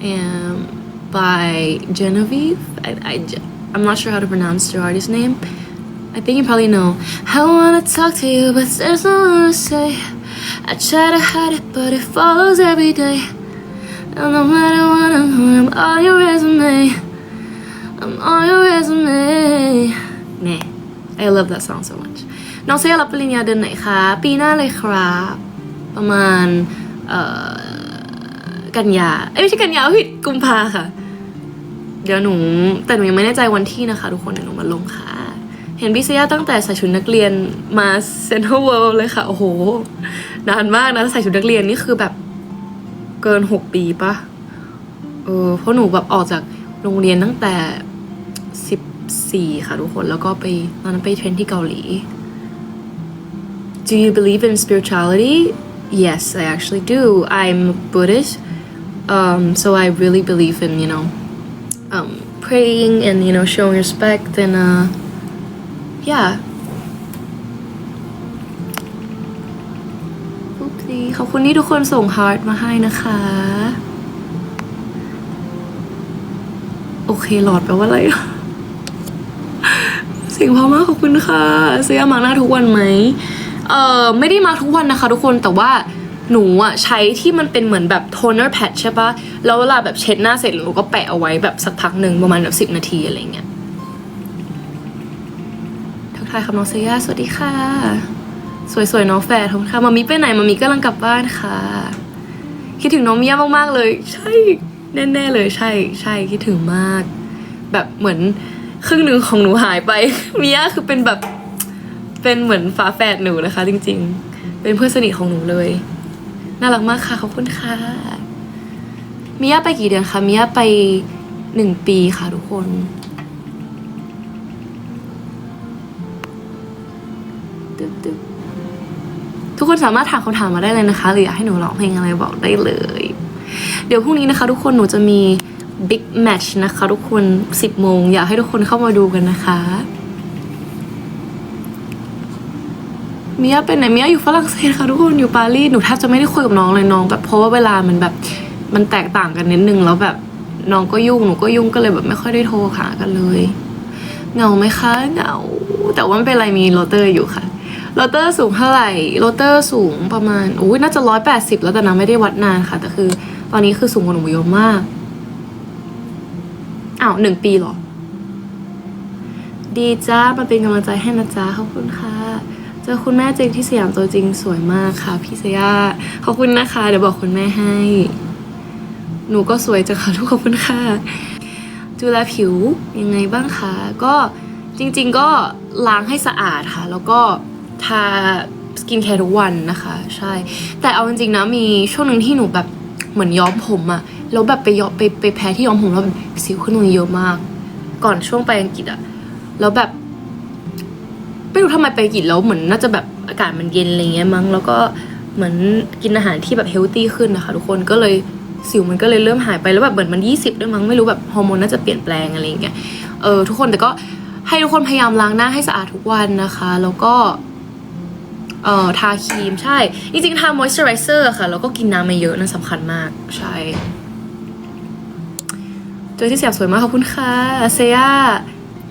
and by Genevieve. I, I, am not sure how to pronounce the artist's name. I think you probably know. I wanna talk to you, but there's no one to say. I try to hide it, but it follows every day. And no matter what I'm doing, I'm on your resume. I'm on your resume. Nah, I love that song so much. น้องเซียรับปริญญาเดือนไหนคะ ปีหน้าเลยครับ ประมาณ เอ่อ กันยาเอ้ยไม่ใช่กันยาผิดกุมภาค่ะ เดี๋ยวหนู แต่หนูยังไม่แน่ใจวันที่นะคะ ทุกคนเดี๋ยวหนูมาลงค่ะ เห็นพี่เซียตั้งแต่ใส่ชุดนักเรียนมาเซ็นทรัลเวิลด์เลยค่ะ โอ้โห นานมากนะใส่ชุดนักเรียนนี่คือแบบเกินหกปีปะเออเพราะหนูแบบออกจากโรงเรียนตั้งแต่สิบสี่ค่ะทุกคนแล้วก็ไปตอนนั้นไปเทรนที่เกาหลี Do you believe in spirituality? Yes, I actually do. I'm Buddhist, um, so I really believe in you know um, praying and you know showing respect and uh, yeah. ขอบคุณที่ทุกคนส่ง heart มาให้นะคะ โอเคหลอดแปลว่าอะไรเสียงพราะมากขอบคุณค่ะเซียมาหน้าทุกวันไหมเออไม่ได้มาทุกวันนะคะ ทุกคนแต่ว่า หนูอะใช้ที่มันเป็นเหมือนแบบโทนเนอร์แพดใช่ปะแล้วเวลาแบบเช็ดหน้าเสร็จหนูก็แปะเอาไว้แบบสักพักหนึ่งประมาณแบบสิบนาทีอะไรเงี้ยทักทายครับน้องเซียสวัสดีค่ะ สวยๆน้องแฝดทุกค่ะมามีไปไหนมามีกำลังกลับบ้านค่ะ คิดถึงน้องเมียมากๆเลย ใช่แน่ๆเลยใช่ใช่คิดถึงมาก แบบเหมือนครึ่งหนึ่งของหนูหายไปเมียคือเป็นแบบเป็นเหมือนฝาแฝดหนูนะคะ จริง ๆ เป็นเพื่อนสนิทของหนูเลย น่ารักมากค่ะ ขอบคุณค่ะมิยาไปกี่เดือนคะมิยาไปหนึ่งปีค่ะทุกคนตึ๊บตึ๊บทุกคนสามารถถามคำถามมาได้เลยนะคะ หรืออยากให้หนูร้องเพลงอะไรบอกได้เลย เดี๋ยวพรุ่งนี้นะคะ ทุกคนหนูจะมี Big Match นะคะ ทุกคน 10 โมง อยากให้ทุกคนเข้ามาดูกันนะคะ มิยาเป็นไหนมิยาอยู่ฝรั่งเศสค่ะทุกคนอยู่ปารีสหนูแทบจะไม่ได้คุยกับน้องเลยน้องแบบเพราะว่าเวลามันแบบมันแตกต่างกันนิดนึงแล้วแบบน้องก็ยุ่งหนูก็ยุ่งก็เลยแบบไม่ค่อยได้โทรหากันเลยเหงาไหมคะเหงาแต่ว่าไม่เป็นไรมีโรเตอร์อยู่ค่ะโรเตอร์สูงเท่าไหร่โรเตอร์สูงประมาณอุ้ยน่าจะร้อยแปดสิบแล้วแต่น้ำไม่ได้วัดนานค่ะ แต่คือ ตอนนี้คือสูงกว่าหนูเยอะมากอ้าวหนึ่งปีหรอ ดีจ้ามาเป็นกำลังใจให้นะจ๊ะขอบคุณค่ะ เจอคุณแม่จริงที่สยามตัวจริงสวยมากค่ะ พี่เซย่าขอบคุณนะคะ เดี๋ยวบอกคุณแม่ให้ หนูก็สวยจังค่ะทุกขอบคุณค่ะดูแลผิวยังไงบ้างคะก็จริง ๆ ก็ล้างให้สะอาดค่ะ แล้วก็ทาสกินแคร์ทุกวันนะคะ ใช่ แต่เอาจริงๆนะมีช่วงหนึ่งที่หนูแบบเหมือนย้อมผมอะแล้วแบบไปย้อมไปไปแพ้ที่ย้อมผมแล้วสิวขึ้นตรงนี้เยอะมาก ก่อนช่วงไปอังกฤษอะแล้วแบบ รู้ทำไมไปกฤษแล้วเหมือนน่าจะแบบอากาศมันเย็นอะไรเงี้ยมั้งแล้วก็เหมือนกินอาหารที่แบบเฮลตี้ขึ้นนะคะทุกคนก็เลยสิวมันก็เลยเริ่มหายไปแล้วแบบเหมือนมันยี่สิบด้วยมั้งไม่รู้แบบฮอร์โมนน่าจะเปลี่ยนแปลงอะไรเงี้ยเออทุกคนแต่ก็ให้ทุกคนพยายามล้างหน้าให้สะอาดทุกวันนะคะ แล้วก็เอ่อทาครีมใช่ จริงๆทามอยส์เจอไรเซอร์ค่ะ แล้วก็กินน้ำมาเยอะนั่นสำคัญมากใช่เจอที่เสียบสวยมากขอบคุณค่ะเซีย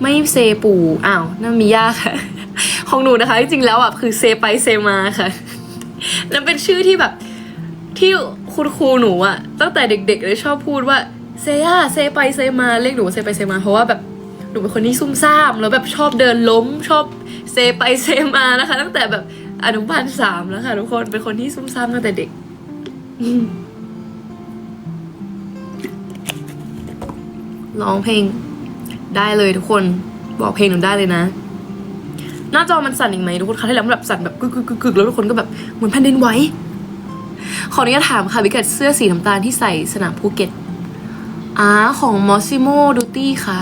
ไม่เซปูอ้าวนั่นมีย่าค่ะ ของหนูนะคะ จริงๆแล้วอะคือเซไปเซมาค่ะนั่นเป็นชื่อที่แบบ ที่คุณครูหนูอะตั้งแต่เด็กๆเลยชอบพูดว่าเซย่าเซไปเซมาเรียกหนูเซไปเซมาเพราะว่าแบบหนูเป็นคนที่ซุ่มซ่ามแล้วแบบชอบเดินล้มชอบเซไปเซมานะคะ ตั้งแต่แบบอนุบาลสามแล้วค่ะทุกคนเป็นคนที่ซุ่มซ่ามตั้งแต่เด็กร้องเพลงได้เลยทุกคนบอกเพลงหนูได้เลยนะ หน้าจอมันสั่นอีกไหมทุกคนคะที่แล้วมันแบบสั่นแบบกึกกึกกึกแล้วทุกคนก็แบบเหมือนแผ่นดินไหวขออนุญาตถามค่ะวิกัดเสื้อสีน้ำตาลที่ใส่สนามภูเก็ตอ่าของมอสซิโมดูตี้ค่ะ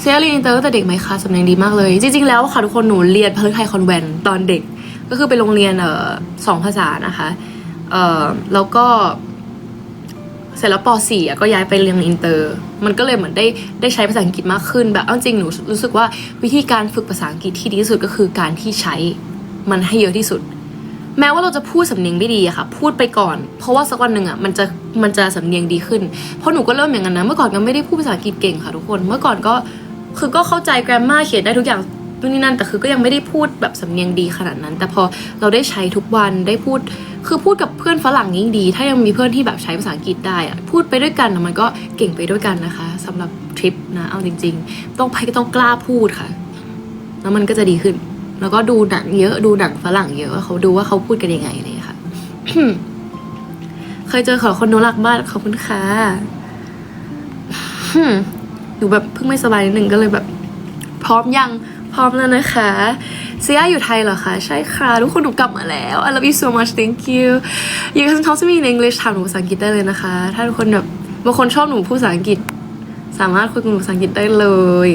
เซียเรียนอินเตอร์ตั้งแต่เด็กไหมคะสำเนียงดีมากเลย จริง ๆ แล้วค่ะทุกคนหนูเรียนพลึกไทยคอนแวนต์ตอนเด็ก ก็คือเป็นโรงเรียนเอ่อสองภาษานะคะ เอ่อแล้วก็ เสร็จแล้วป .4 อะก็ย้ายไปเรียนอินเตอร์ มันก็เลยเหมือนได้ได้ใช้ภาษาอังกฤษมากขึ้น แบบเอาจริงหนูรู้สึกว่าวิธีการฝึกภาษาอังกฤษที่ดีที่สุดก็คือการที่ใช้มันให้เยอะที่สุด แม้ว่าเราจะพูดสำเนียงไม่ดีอะค่ะ พูดไปก่อน เพราะว่าสักวันหนึ่งอะมันจะมันจะสำเนียงดีขึ้น เพราะหนูก็เริ่มอย่างนั้นนะ เมื่อก่อนก็ไม่ได้พูดภาษาอังกฤษเก่งค่ะทุกคน เมื่อก่อนก็คือก็เข้าใจแกรมมาเขียนได้ทุกอย่าง นู่นนี่นั่นแต่คือก็ยังไม่ได้พูดแบบสำเนียงดีขนาดนั้น แต่พอเราได้ใช้ทุกวันได้พูดคือพูดกับเพื่อนฝรั่งยิ่งดี ถ้ายังมีเพื่อนที่แบบใช้ภาษาอังกฤษได้อะพูดไปด้วยกันมันก็เก่งไปด้วยกันนะคะสำหรับทริปนะเอาจริง ๆ ต้องไปก็ต้องกล้าพูดค่ะ แล้วมันก็จะดีขึ้น แล้วก็ดูหนังเยอะดูหนังฝรั่งเยอะว่าเขาดูว่าเขาพูดกันยังไงเลยค่ะเคยเจอขอคนโนรักบ้านขอบคุณค่ะหนูแบบเพิ่งไม่สบายนิดนึงก็เลยแบบ พร้อมยัง ร้อมแล้วนะคะเซียอยู่ไทยเหรอคะใช่ค่ะทุกคนหนูกลับมาแล้ว I love you so much thank you you can talk to me in English ถามหนูภาษาอังกฤษได้เลยนะคะ ถ้าทุกคนแบบบางคนชอบหนูพูดภาษาอังกฤษ สามารถคุยกับหนูภาษาอังกฤษได้เลย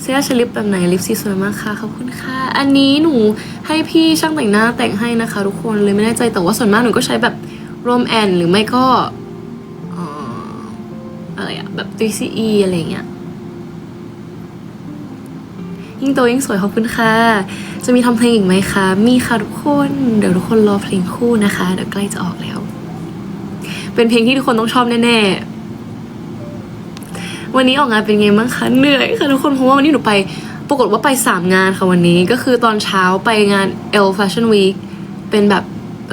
เซียใช้ลิปแบบไหนลิปสีสวยมากค่ะขอบคุณค่ะ อันนี้หนูให้พี่ช่างแต่งหน้าแต่งให้นะคะ ทุกคนเลยไม่แน่ใจแต่ว่าส่วนมากหนูก็ใช้แบบรวมแอนหรือไม่ก็อะไรอะแบบ 3CE อะไรอย่างเงี้ย ยิ่งโตยิ่งสวยขอบคุณค่ะ จะมีทำเพลงอีกไหมคะ มีค่ะทุกคน เดี๋ยวทุกคนรอเพลงคู่นะคะ เดี๋ยวใกล้จะออกแล้ว เป็นเพลงที่ทุกคนต้องชอบแน่ๆ วันนี้ออกงานเป็นไงบ้างคะ เหนื่อยค่ะทุกคน เพราะว่าวันนี้หนูไป ปรากฏว่าไปสามงานค่ะวันนี้ ก็คือตอนเช้าไปงาน L Fashion Week เป็นแบบ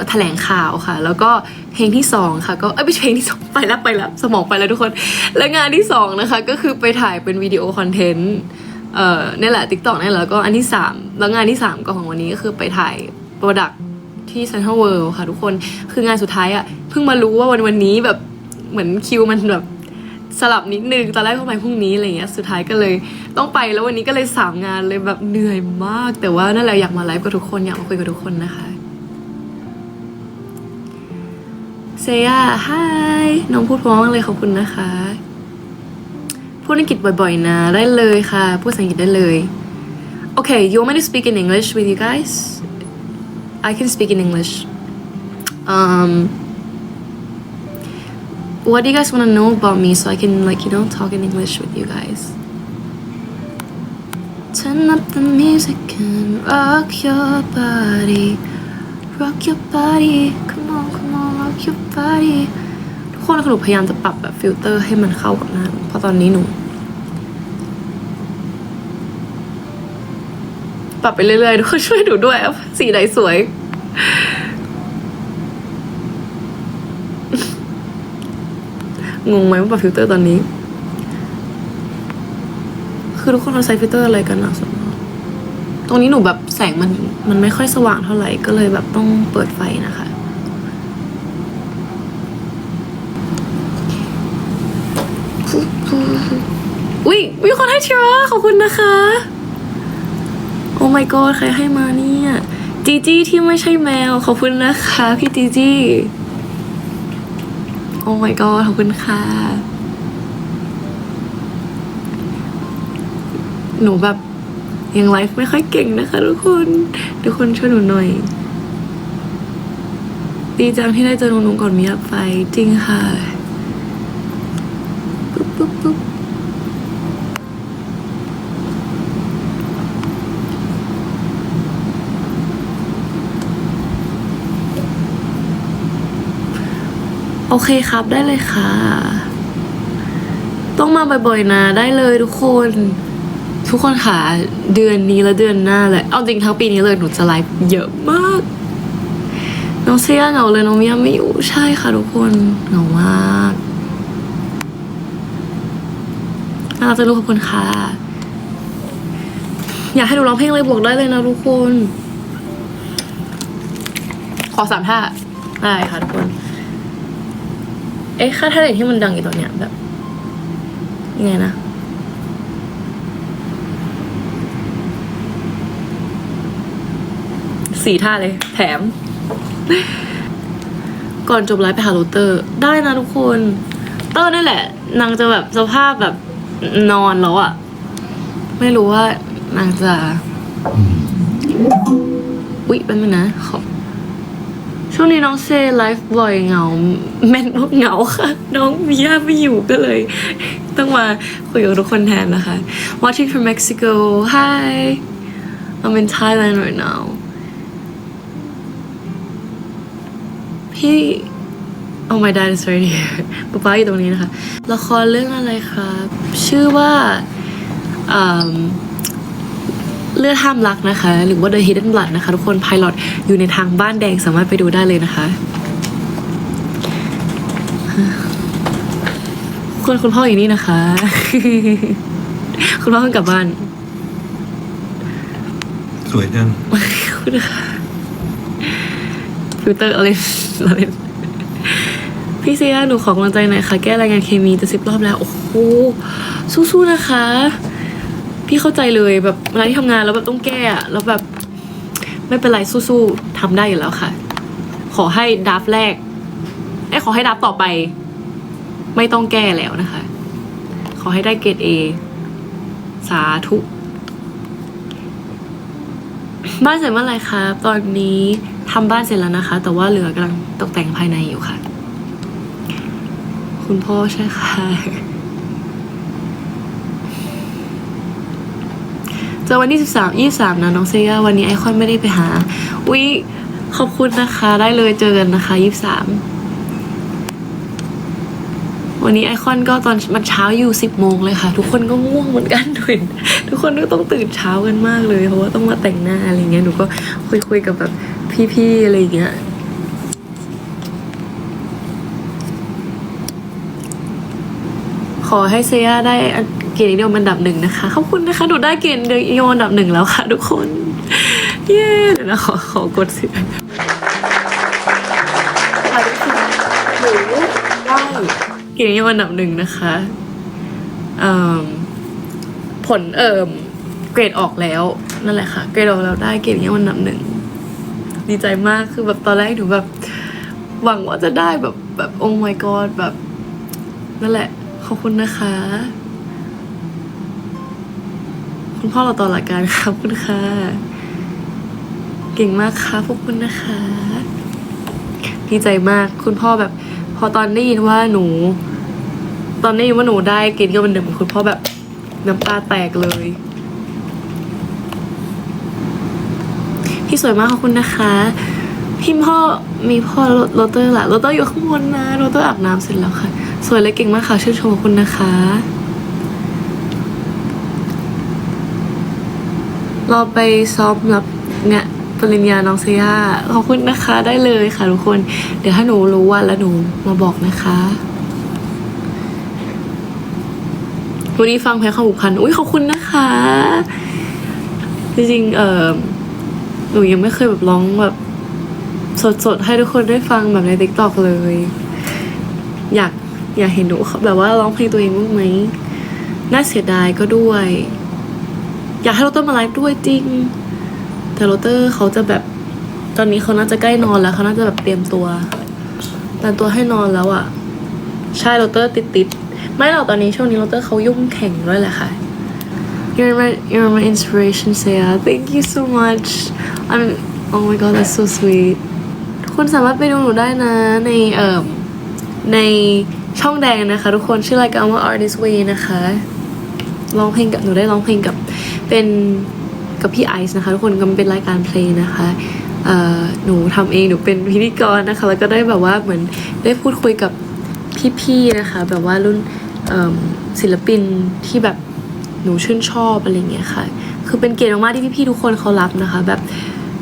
แถลงข่าวค่ะ แล้วก็เพลงที่สองค่ะ ก็เอ้ยไม่ใช่เพลงที่สองไปแล้วไปแล้วสมองไปแล้วทุกคน และงานที่สองนะคะ ก็คือไปถ่ายเป็นวิดีโอคอนเทนต์ เอ่อนี่แหละติ๊กต็อกนี่แหละแล้วก็อันที่สามแล้วงานที่สามก็ของวันนี้ก็คือไปถ่ายโปรดักที่เซ็นทรัลเวิลด์ค่ะทุกคนคืองานสุดท้ายอะเพิ่งมารู้ว่าวันวันนี้แบบเหมือนคิวมันแบบสลับนิดนึงตอนแรกก็ไปพรุ่งนี้อะไรเงี้ยสุดท้ายก็เลยต้องไปแล้ววันนี้ก็เลยสามงานเลยแบบเหนื่อยมาก แต่ว่านั่นแหละอยากมาไลฟ์กับทุกคนอยากมาคุยกับทุกคนนะคะเซียฮายน้องพูดพร้อมเลยขอบคุณนะคะ พูดอังกฤษบ่อยๆ นะ ได้เลยค่ะ พูดภาษาอังกฤษได้เลย Okay you want me to speak in English with you guys I can speak in English um what do you guys want to know about me so I can like you know talk in English with you guys Turn up the music and rock your body rock your body come on come on rock your body ทุก คนหนูพยายามจะปรับแบบฟิลเตอร์ให้มันเข้ากับหน้าหนูเพราะตอนนี้หนู ปรับไปเรื่อยๆทุกคนช่วยหนูด้วยสีไหนสวย งงไหมว่าปรับฟิลเตอร์ตอนนี้ คือทุกคนเราใช้ฟิลเตอร์อะไรกันนะส่วนมตรงนี้หนูแบบแสงมันมันไม่ค่อยสว่างเท่าไหร่ก็เลยแบบต้องเปิดไฟนะคะ ชียร์ขอบคุณนะคะ โอ้ my god ใครให้มาเนี่ยจีจี้ที่ไม่ใช่แมว ขอบคุณนะคะ พี่จีจี้โอ้ my god ขอบคุณค่ะ หนูแบบยังไลฟ์ไม่ค่อยเก่งนะคะทุกคน ทุกคนช่วยหนูหน่อย ดีจังที่ได้เจอหนูๆก่อนมีอัพไฟจริงค่ะ ปุ๊บปุ๊บปุ๊บ โอเคครับได้เลยค่ะ ต้องมาบ่อยๆนะได้เลยทุกคน ทุกคนค่ะเดือนนี้และเดือนหน้าเลยเอาจริงทั้งปีนี้เลยหนูจะไลฟ์เยอะมาก น้องเซียเหงาเลยน้องเมียไม่อยู่ใช่ค่ะทุกคนเหงามากน่ารักจะรู้ขอบคุณค่ะ อยากให้หนูร้องเพลงอะไรบอกได้เลยนะทุกคน ขอสามท่าได้ค่ะทุกคน เอ๊ะค่าท่าไหนที่มันดังอยู่ตอนเนี้ยแบบยังไงนะสี่ท่าเลย แถม ก่อนจบไลฟ์ไปหาโรเตอร์ ได้นะทุกคน เตอร์นี่แหละ นางจะแบบสภาพแบบนอนแล้วอะไม่รู้ว่านางจะ อุ๊ยแป๊บนึงนะขอ ช่วงนี้น้องเซไลฟ์บ่อยเหงาแม่นพวกเหงาค่ะ น้องมีย่าไม่อยู่ก็เลย ต้องมาคุยกับทุกคนแทนนะคะ Watching from Mexico Hi I'm in Thailand right now พี่ Oh my dad is right here ป๊าป๊าอยู่ตรงนี้นะคะ ละครเรื่องอะไรครับ ชื่อว่าอืม เลือดห้ามรักนะคะ หรือว่า The Hidden Blood นะคะ ทุกคน Pilot อยู่ในทางบ้านแดงสามารถไปดูได้เลยนะคะ คุณคุณพ่ออยู่นี่นะคะ คุณพ่อเพิ่งกลับบ้าน สวยจังคุณค่ะฟิลเตอร์อะไรอะไรพี่เซียหนูขอกำลังใจหน่อยค่ะ แก้รายงานเคมีจะสิบรอบแล้ว โอ้โหสู้ๆนะคะ พี่เข้าใจเลยแบบเวลาที่ทำงานแล้วแบบต้องแก้อะแล้วแบบไม่เป็นไรสู้ๆทำได้อยู่แล้วค่ะ ขอให้ดับแรกไอ้ขอให้ดับต่อไป ไม่ต้องแก้แล้วนะคะ ขอให้ได้เกรดเอสาธุบ้านเสร็จเมื่อไรคะตอนนี้ทำบ้านเสร็จแล้วนะคะ แต่ว่าเหลือกำลังตกแต่งภายในอยู่ค่ะ คุณพ่อใช่ค่ะ เจอวันที่สิบสามยี่สามนะน้องเซียวันนี้ไอคอนไม่ได้ไปหาอุ๊ยขอบคุณนะคะ ได้เลยเจอกันนะคะยี่สามวันนี้ไอคอนก็ตอนมันเช้าอยู่สิบโมงเลยค่ะ ทุกคนก็ง่วงเหมือนกันหนูเห็นทุกคนก็ต้องตื่นเช้ากันมากเลย เพราะว่าต้องมาแต่งหน้าอะไรเงี้ยหนูก็คุยคุยๆกับแบบพี่ๆอะไรเงี้ย ขอให้เซียได้เกรดนิยมอันดับหนึ่งนะคะ ขอบคุณนะคะหนูได้เกรดนิยมอันดับหนึ่งแล้วค่ะ ทุกคน เย้เดี๋ยวนะขอขอกดเสียงค่ะทุกคนหนูได้เกรดนิยมอันดับหนึ่งนะคะเอิ่มผลเอ่มเกรดออกแล้วนั่นแหละค่ะ เกรดออกแล้วได้เกรดนิยมอันดับหนึ่งดีใจมากคือแบบตอนแรกหนูแบบหวังว่าจะได้แบบแบบโอ้ my god แบบนั่นแหละ ขอบคุณนะคะ คุณพ่อเราต่อหลักการครับคุณค่ะ เก่งมากค่ะพวกคุณนะคะดีใจมากคุณพ่อแบบ พอตอนได้ยินว่าหนู ตอนได้ยินว่าหนูได้กณฑ์ก็เป็นเดิมคุณพ่อแบบน้ำตาแตกเลยพี่สวยมากขอบคุณนะคะ พี่พ่อมีพ่อโรเตอร์ละโรเตอร์อยู่ข้างบนนะโรเตอร์อาบน้ำเสร็จแล้วค่ะ สวยและเก่งมากค่ะชื่นชมคุณนะคะ เราไปซ้อมรับเนี่ยปริญญาน้องเซียาขอบคุณนะคะได้เลยค่ะทุกคน เดี๋ยวถ้าหนูรู้วันแล้วหนูมาบอกนะคะวันนี้ฟังเพลงข้าวบุพัน อุ้ยขอบคุณนะคะ จริงๆ เออหนูยังไม่เคยแบบร้องแบบ สดๆ ให้ทุกคนได้ฟังแบบในติ๊กต็อกเลย อยาก อยากเห็นหนูแบบว่าร้องเพลงตัวเองบ้างไหมน่าเสียดายก็ด้วย อยากให้โรเตอร์มาไลฟ์ด้วยจริง แต่โรเตอร์เขาจะแบบ ตอนนี้เขาน่าจะใกล้นอนแล้วเขาน่าจะแบบเตรียมตัวเตรียมตัวให้นอนแล้วอะ่ะ ใช่โรเตอร์ติดติดๆไม่หรอกตอนนี้ช่วงนี้โรเตอร์เขายุ่งแข่งด้วยแหละค่ะ You're my you're my inspiration Saya Thank you so much I'm oh my god that's so sweet ทุกคนสามารถไปดูหนูได้นะในเอ่อ ในช่องแดงนะคะ ทุกคนชื่อรายการว่า Artist Way นะคะร้องเพลงกับหนูได้ร้องเพลงกับเป็นกับพี่ไอซ์นะคะ ทุกคนก็เป็นรายการเพลงนะคะหนูทำเองหนูเป็นพิธีกรนะคะ แล้วก็ได้แบบว่าเหมือนได้พูดคุยกับพี่ๆนะคะ แบบว่ารุ่นศิลปินที่แบบหนูชื่นชอบอะไรเงี้ยค่ะ คือเป็นเกียรติมากๆที่พี่ๆทุกคนเขารับนะคะ แบบ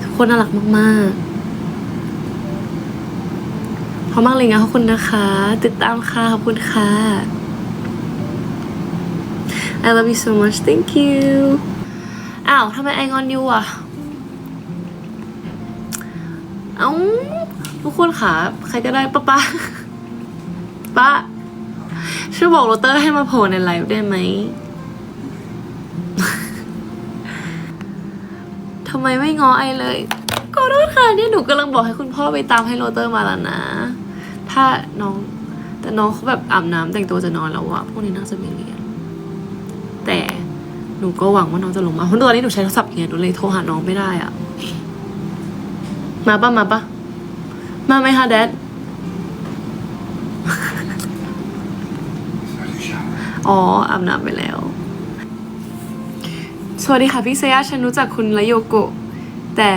ทุกคนน่ารักมากๆ พราะมากเลยนะขอบคุณนะคะ ติดตามค่ะ ขอบคุณค่ะ I love you so much thank you อ้าวทำไมไองอนยูอะ เอ้าทุกคนค่ะ ใครก็ได้ป้าป้าป้าช่วยบอกโรเตอร์ให้มาโผล่ในไลฟ์ได้ไหมทำไมไม่ง้อไอเลยขอโทษค่ะเนี่ยหนูกำลังบอกให้คุณพ่อไปตามให้โรเตอร์มาแล้วนะ ถ้าน้อง แต่น้องเขาแบบอาบน้ำแต่งตัวจะนอนแล้วอะพวกนี้น่าจะมีเรียน แต่หนูก็หวังว่าน้องจะลงมาเพราะตอนนี้หนูใช้โทรศัพท์เนี่ยหนูเลยโทรหาน้องไม่ได้อะมาปะมาปะมาไหมคะแดดอ๋ออาบน้ำไปแล้ว สวัสดีค่ะพี่เซย่าฉันรู้จักคุณและโยโกะแต่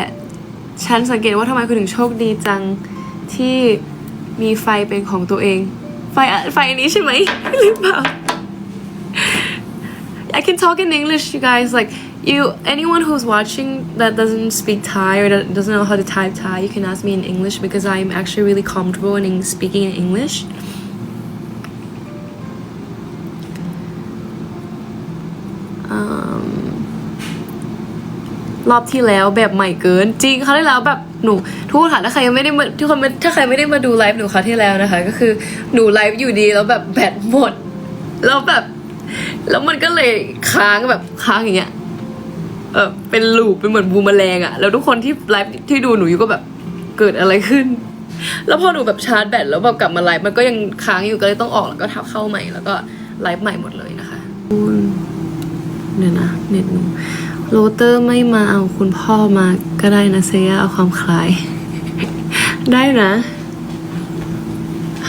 ฉันสังเกตว่าทำไมคุณถึงโชคดีจังที่ มีไฟเป็นของตัวเอง ไฟอะไฟอันนี้ใช่ไหม หรือเปล่า I can talk in English, you guys. Like, you, anyone who's watching that doesn't speak Thai or that doesn't know how to type Thai, you can ask me in English because I'm actually really comfortable in speaking in English. รอบที่แล้วแบบใหม่เกิน จริงเขาวที่แล้วแบบหนูทุกคนค่ะถ้าใครยังไม่ได้มาทุกคนม่ถ้าใครไม่ได้มาดูไลฟ์หนูคราที่แล้วนะคะ ก็คือหนูไลฟ์อยู่ดีแล้วแบบแบตหมดแล้วแบบ แล้วมันก็เลยค้างแบบค้างอย่างเงี้ยเออเป็นลูปเป็นเหมือนบูมแมลงอะแล้วทุกคนที่ไลฟ์ที่ดูหนูอยู่ก็แบบเกิดอะไรขึ้น แล้วพอหนูแบบชาร์จแบตแล้วแบบกลับมาไลฟ์มันก็ยังค้างอยู่ก็เลยต้องออกแล้วก็ทับเข้าใหม่แล้วก็ไลฟ์ใหม่หมดเลยนะคะเดี๋ยวนะเน็ตหนู โรเตอร์ไม่มาเอาคุณพ่อมาก็ได้นะเซียเอาความคล้าย ได้นะ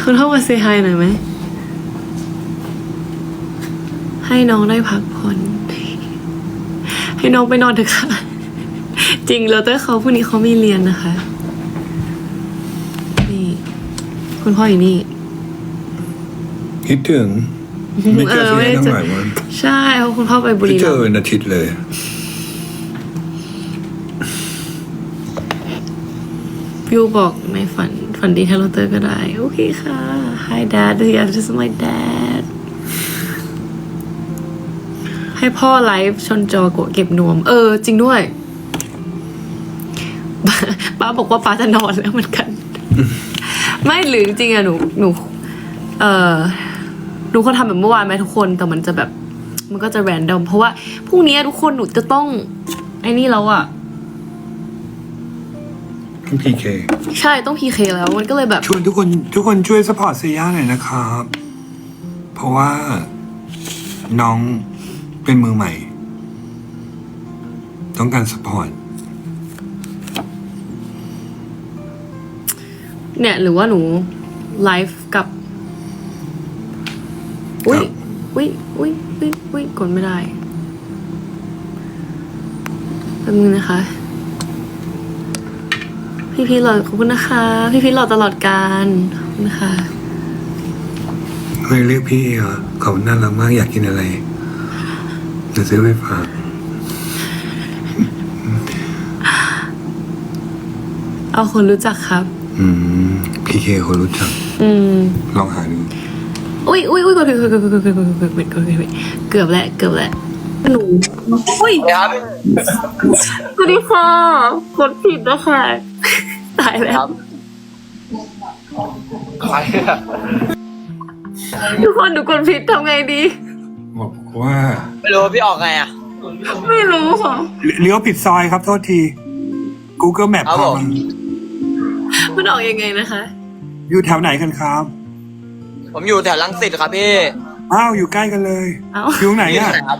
คุณพ่อมาเซฮายหน่อยไหม ให้น้องได้พักผ่อน ให้น้องไปนอนเถอะค่ะ จริงแล้วเต้เขาพรุ่งนี้เขามีเรียนนะคะ นี่ คุณพ่ออยู่นี่คิดถึงไม่เจอเออไม่ที่ได้ตั้งเจอหลายวันใช่เพราะคุณพ่อไปบุไม่รีเจรัอมย์เป็นอาทิตย์เลย พิวบอกไม่ฝันฝันดีแทนโรเตอร์ก็ได้ โอเคค่ะ Hi dad yeah this is my dad ให้พ่อไลฟ์ชนจอกเก็บนวม เออ จริงด้วย ป้าบอกว่าป้าจะนอนแล้วเหมือนกัน ไม่หรือจริงอะหนูหนู เออหนูคนทำแบบเมื่อวานไหมทุกคนแต่มันจะแบบ มันก็จะแรนดอมเพราะว่าพรุ่งนี้ทุกคนหนูจะต้องไอ้นี่แล้วอะ พีเคใช่ต้องพีเคแล้วมันก็เลยแบบ ชวนทุกคนทุกคนช่วยสปอร์ตเซียาหน่อยนะครับ เพราะว่าน้องเป็นมือใหม่ ต้องการสปอร์ตเนี่ยหรือว่าหนูไลฟ์กับ อุ้ยอุ้ยอุ้ยอุ้ยอุ้ยกดไม่ได้แป๊บนึงนะคะ พี่พีชหล่อขอบคุณนะคะ พี่พีชหล่อตลอดการขอบคุณค่ะไม่เรียกพี่เหรอเขาน่ารักมากอยากกินอะไรจะซื้อไปฝากเอาคนรู้จักครับ อืมพีเคคนรู้จัก อืมลองหาดูอุ้ยอุ้ยอุ้ยกดผิดกดผิดกดผิดกดผิดกดผิดกดผิดกดผิดเกือบแล้วเกือบแล้วหนูอุ้ยครับสวัสดีค่ะกดผิดนะคะ ตายแล้ว ใครอะทุกคนหนูกดผิดทำไงดี บอกว่าไม่รู้ว่าพี่ออกไงอะ ไม่รู้ค่ะเลี้ยวผิดซอยครับโทษที Google Map ครับพาผม มันมันออกยังไงนะคะ อยู่แถวไหนกันครับ ผมอยู่แถวลังสิตครับพี่อ้าวอยู่ใกล้กันเลย เอ้า อยู่ไหนพี่อยู่อะ แถวไหนครับ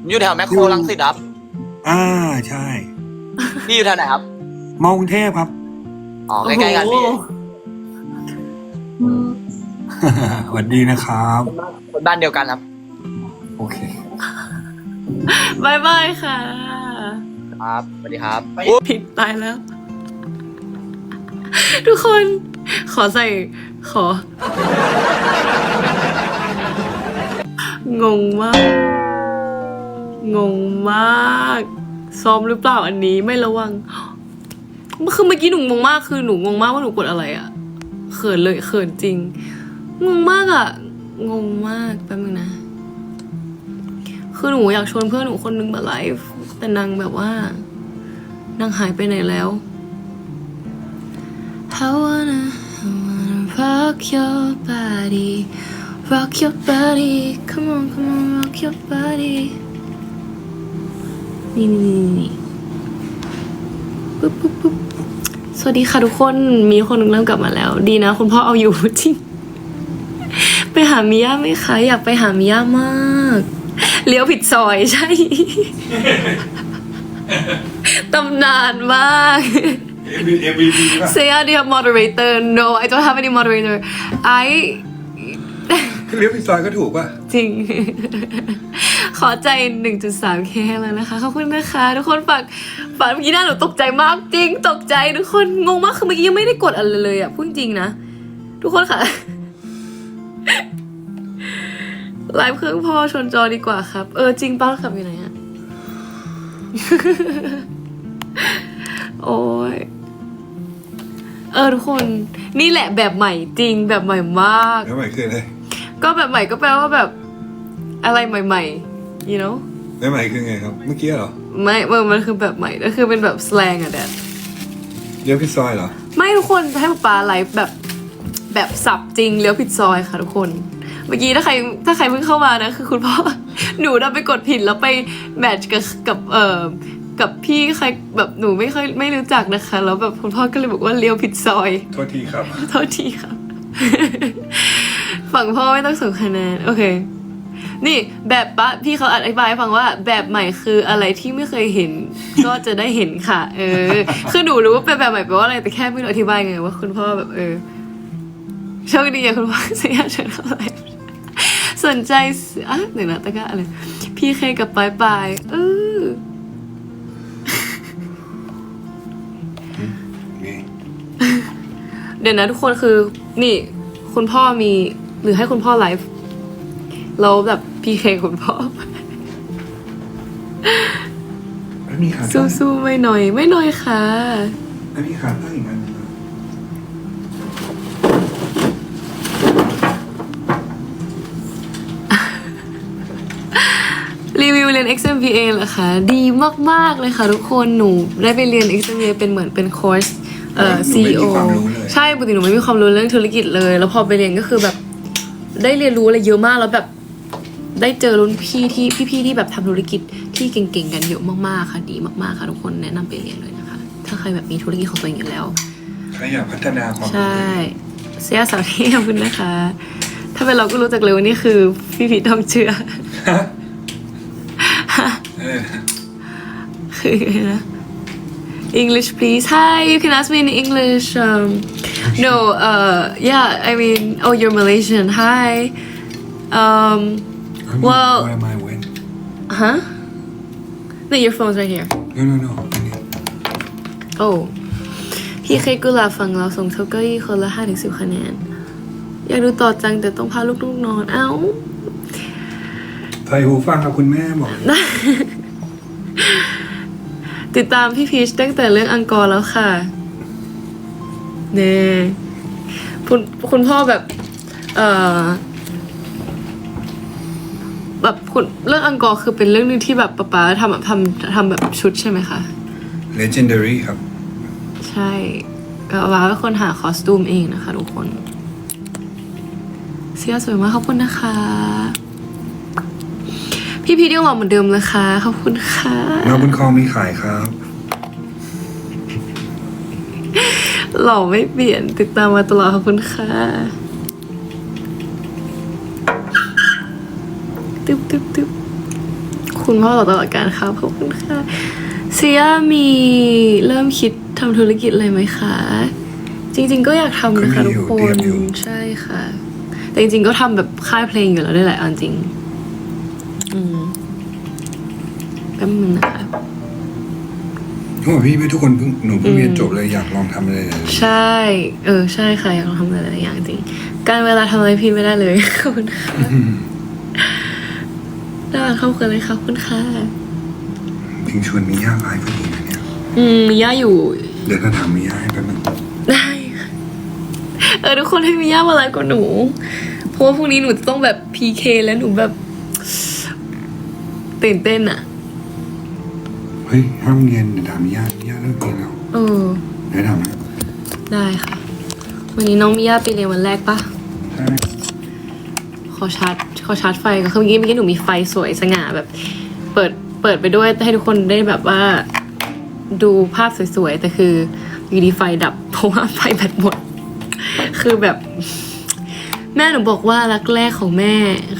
ผมอยู่แถวแมคโครลังสิตครับอ่าใช่ พี่อยู่แถวไหนครับมอกรุงเทพครับ อ๋อใกล้ๆกันพี่ โอ้โหสวัสดีนะครับ คนบ้านเดียวกันครับ โอเค บายบายค่ะครับสวัสดีครับ ผิดตายแล้ว ทุกคนขอใส่ขอ งงมาก งงมาก ซ้อมหรือเปล่าอันนี้ไม่ระวัง คือเมื่อกี้หนูงงมากคือหนูงงมากว่าหนูกดอะไรอะเขินเลยเขินจริง งงมากอะงงมากแป๊บนึงนะ คือหนูอยากชวนเพื่อนหนูคนนึงมาไลฟ์แต่นางแบบว่านางหายไปไหนแล้ว I wanna I wanna rock your body rock your body come on come on rock your body นี่นี่นี่นี่ปุ๊บปุ๊บปุ๊บ สวัสดีค่ะทุกคนมีคนหนึงเริ่มกลับมาแล้ว ดีนะ คุณพ่อเอาอยู่จริง ไปหามิยาไหมคะอยากไปหามิยามากเลี้ยวผิดซอยใช่ตำนานมาก MVP ป่ะ Say I do have moderator no I don't have any moderator I เลี้ยวผิดซอยก็ถูกป่ะ จริง ขอใจ 1.3k แล้วนะคะ ขอบคุณนะคะ ทุกคนฝากฝากเมื่อกี้หน้าหนูตกใจมากจริง ตกใจทุกคนงงมากคือเมื่อกี้ยังไม่ได้กดอะไรเลยอะพูดจริงนะ ทุกคนค่ะไลฟ์เครื่องพ่อชนจอดีกว่าครับ เออจริงป้าขับอยู่ไหนอะโอ้ยเออทุกคนนี่แหละแบบใหม่จริงแบบใหม่มากแล้วใหม่คืออะไร ก็แบบใหม่ก็แปลว่าแบบ อะไรใหม่ๆ you know แล้วใหม่คือไงครับ เมื่อกี้เหรอ ไม่มันมันคือแบบใหม่ก็คือเป็นแบบสแลงอะแดดเลี้ยวพี่ซอยเหรอ ไม่ทุกคนให้ป๊าป๊าไลฟ์แบบแบบสับจริงเลี้ยวผิดซอยค่ะทุกคน เมื่อกี้ถ้าใครถ้าใครเพิ่งเข้ามานะคือคุณพ่อ หนูดันไปกดผิดแล้วไปแมทช์กับกับเอ่อกับพี่ใครแบบหนูไม่เคยไม่รู้จักนะคะ แล้วแบบคุณพ่อก็เลยบอกว่าเลี้ยวผิดซอย โทษทีครับ โทษทีครับ ฝั่งพ่อไม่ต้องส่งคะแนนโอเค นี่แบบปะพี่เขาอธิบายให้ฟังว่าแบบใหม่คืออะไรที่ไม่เคยเห็น ก็จะได้เห็นค่ะ เออ คือหนูรู้ว่าเป็นแบบใหม่แปลว่าอะไรแต่แค่ไม่รู้อธิบายไงว่าคุณพ่อแบบเออโชคดีอะคุณพ่อเสียเชิญเข้าไปสนใจซื้ออะเดี๋ยวนะตะกร้าอะไรพี่เคกับปลายปลายเออนี่เดี๋ยวนะทุกคนคือนี่ คุณพ่อมี หรือให้คุณพ่อไลฟ์แล้วแบบพีเคคุณพ่อแล้วมีขาตั้งสู้ๆไม่หน่อย ไม่หน่อยค่ะ แล้วมีขาตั้งอีกอันหนึงนะรีวิวเรียน XMVA เหรอคะดีมาก ๆ เลยค่ะทุกคนหนูได้ไปเรียน XMVA เป็นเหมือนเป็นคอร์สเอ่อ หนูไม่ CEO มีความรู้เลย ใช่ปกติหนูไม่มีความรู้เรื่องธุรกิจเลย แล้วพอไปเรียนก็คือแบบ ได้เรียนรู้อะไรเยอะมากแล้วแบบได้เจอรุ่นพี่ที่พี่ๆที่แบบทำธุรกิจที่เก่งๆกันเยอะมากๆค่ะดีมากๆค่ะทุกคนแนะนำไปเรียนเลยนะคะ ถ้าใครแบบมีธุรกิจของตัวเองอยู่แล้วใครอยากพัฒนาความรู้ใช่เสียสาวที่ขอบคุณนะคะ ถ้าเป็นเราก็รู้จักเลยว่านี่คือพี่พีททองเจือฮะอะไรนะคืออะไรนะ English please hi you can ask me in English um no uh yeah I mean oh you're Malaysian hi um Well- Where am I when huh no your phone's right here no no no อันนี้โอ้พี่เคยกุหลาบฟังเราส่งเท่าเก้าอี้คนละห้าถึงสิบคะแนน อยากดูต่อจังแต่ต้องพาลูกๆนอน เอ้า ใส่หูฟังกับคุณแม่บอกติดตามพี่พีชตั้งแต่เรื่องอังกอร์แล้วค่ะ เน่คุณคุณพ่อแบบ เอ่อแบบคุณเรื่องอังกอร์คือเป็นเรื่องหนึงที่แบบป๊าป๊าทำทำทำแบบชุดใช่ไหมคะ legendary ครับ ใช่ก็ว้าเป็นคนหาคอสตูมเองนะคะทุกคน เสื้อสวยมากขอบคุณนะคะ พี่พีชยังหล่อเหมือนเดิมเลยค่ะขอบคุณค่ะเราบนคอมีขายครับ หล่อไม่เปลี่ยนติดตามมาตลอดขอบคุณค่ะตึ๊บตึ๊บตึ๊บคุณพ่อหล่อตลอดการครับขอบคุณค่ะเซียมีเริ่มคิดทำธุรกิจอะไรไหมคะ จริง ๆ ก็อยากทำนะคะก็มีทุอกยู่คนเตรียมอยู่ใช่ค่ะ แต่จริง ๆ ก็ทำแบบค่ายเพลงอยู่แล้วด้วยแหละเอาจริง อืมแป๊บนึงนะคะ เขาบอกพี่ไม่ทุกคนเพิ่งหนูเพิ่งเรียนจบเลยอยากลองทำอะไรหลายๆใช่ เออ ใช่ค่ะอยากลองทำอะไรหลายอย่างจริง การเวลาทำอะไรพี่ไม่ได้เลย ขอบคุณค่ะอืมน่ารักเข้ากันเลยค่ะขอบคุณค่ะจริงชวนมีย่าไลฟ์พอดีนะเนี่ยอืมมีย่าอยู่ เดี๋ยวจะถามมีย่าให้แป๊บนึงได้ค่ะเออทุกคนให้มีย่ามาไลฟ์กับหนู เพราะว่าพรุ่งนี้หนูจะต้องแบบพีเคแล้วหนูแบบ ตื่นเต้นอะ เฮ้ยห้ามเรียนเดี๋ยวถามมีย่ามีย่าเลิกเรียนแล้วเออ เดี๋ยวถามนะได้ค่ะ วันนี้น้องมิย่าไปเรียนวันแรกปะใช่ขอชาร์จขอชาร์จไฟก็คือเมื่อกี้เมื่อกี้หนูมีไฟสวยสง่าแบบ เปิดเปิดไปด้วยให้ทุกคนได้แบบว่า ดูภาพสวยๆ แต่คืออยู่ดีไฟดับเพราะว่าไฟแบตหมด คือแบบ แม่หนูบอกว่ารักแรกของแม่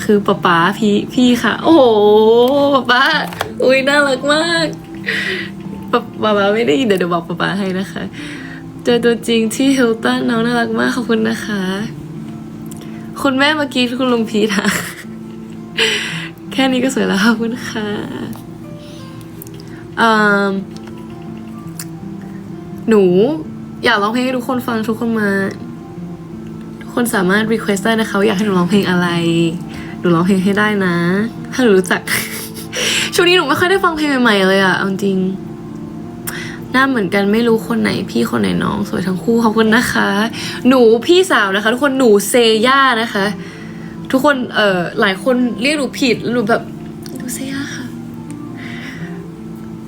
คือป๊าป๊าพี่พี่ค่ะ โอ้โหป๊าป๊าอุ้ยน่ารักมาก ป๊าป๊าไม่ได้ยินเดี๋ยวบอกป๊าป๊าให้นะคะ เจอตัวจริงที่ฮิลตันน้องน่ารักมากขอบคุณนะคะ คุณแม่เมื่อกี้คุณลุงพีทอะแค่นี้ก็สวยแล้วขอบคุณค่ะอืมหนูอยากร้องเพลงให้ทุกคนฟังทุกคนมา ทุกคนสามารถ request ได้นะคะอยากให้หนูร้องเพลงอะไร หนูร้องเพลงให้ได้นะ ถ้าหนูรู้จัก ช่วงนี้หนูไม่ค่อยได้ฟังเพลงใหม่ๆเลยอะเอาจริง หน้าเหมือนกันไม่รู้คนไหนพี่คนไหนน้อง สวยทั้งคู่ขอบคุณนะคะ หนูพี่สาวนะคะ ทุกคนหนูเซย่านะคะ ทุกคนเอ่อหลายคนเรียกหนูผิดแล้วหนูแบบหนูเซย่าค่ะ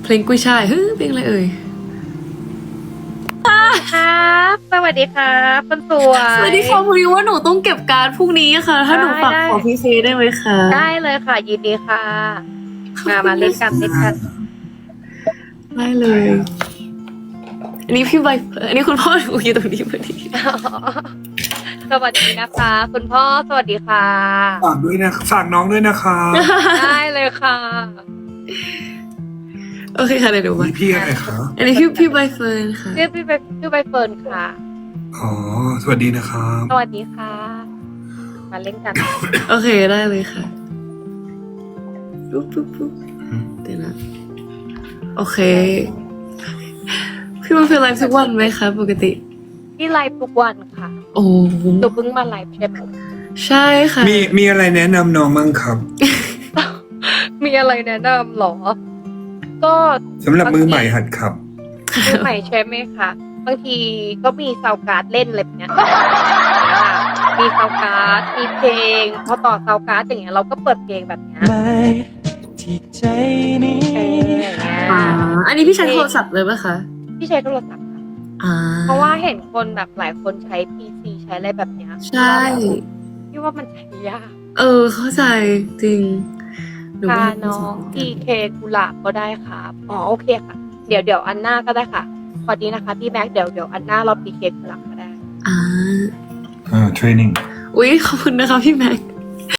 เพลงกุ้ยช่ายเฮ้ยเพลงอะไรเอ่ยครับ สวัสดีครับคนสวยสวัสดีค่ะพอดีว่าหนูต้องเก็บการ์ดพรุ่งนี้ค่ะ ถ้าหนูฝากได้ขอพี่เซได้ไหมคะ ได้เลยค่ะ ยินดีค่ะ มามาเล่นกันเล่นกันได้เลยอันนี้พี่ใบอันนี้คุณพ่อหนูอยู่ตรงนี้พอดีสวัสดีนะคะ คุณพ่อสวัสดีค่ะฝากด้วยนะฝากน้องด้วยนะครับได้เลยค่ะ โอเคค่ะเดี๋ยวดูมามีพี่อะไรครับอันนี้พี่พี่ใบเฟิร์นค่ะชื่อพี่ใบชื่อใบเฟิร์นค่ะอ๋อสวัสดีนะครับสวัสดีค่ะ มาเล่นกัน โอเคได้เลยค่ะ ปุ๊บปุ๊บปุ๊บเดี๋ยวนะ โอเค พี่ใบเฟิร์นไลฟ์ทุกวันไหมคะปกติพี่ไลฟ์ทุกวันค่ะ โอ้หนูเพิ่งมาไลฟ์ใช่ไหมใช่ค่ะ มีมีอะไรแนะนำน้องบ้างครับ มีอะไรแนะนำเหรอ ก็สำหรับมือใหม่หัดขับ มือใหม่ใช่ไหมคะบางทีก็มีซาวการ์ดเล่นอะไรแบบเนี้ยมีซาวการ์ดมีเพลง พอต่อซาวการ์ดอย่างเงี้ยเราก็เปิดเพลงแบบเนี้ยไม่ ที่ใจนี้เพลงอย่างเงี้ยอ่าอันนี้พี่ใช้โทรศัพท์เลยปะคะ พี่ใช้โทรศัพท์ค่ะอ่าเพราะว่าเห็นคนแบบหลายคนใช้ PC ใช้อะไรแบบเนี้ยใช่ พี่ว่ามันใช้ยาก เออ เข้าใจจริงหนูพาว่าน้อง PK กุหลาบก็ได้ครับ อ๋อโอเคค่ะ เดี๋ยวเดี๋ยวอันหน้าก็ได้ค่ะสวัสดีนะคะพี่แม็กเดี๋ยวเดี๋ยวอันหน้าเรา PK กุหลาบก็ได้ อ่าเออเทรนนิ่งอุ๊ยขอบคุณนะคะพี่แม็ก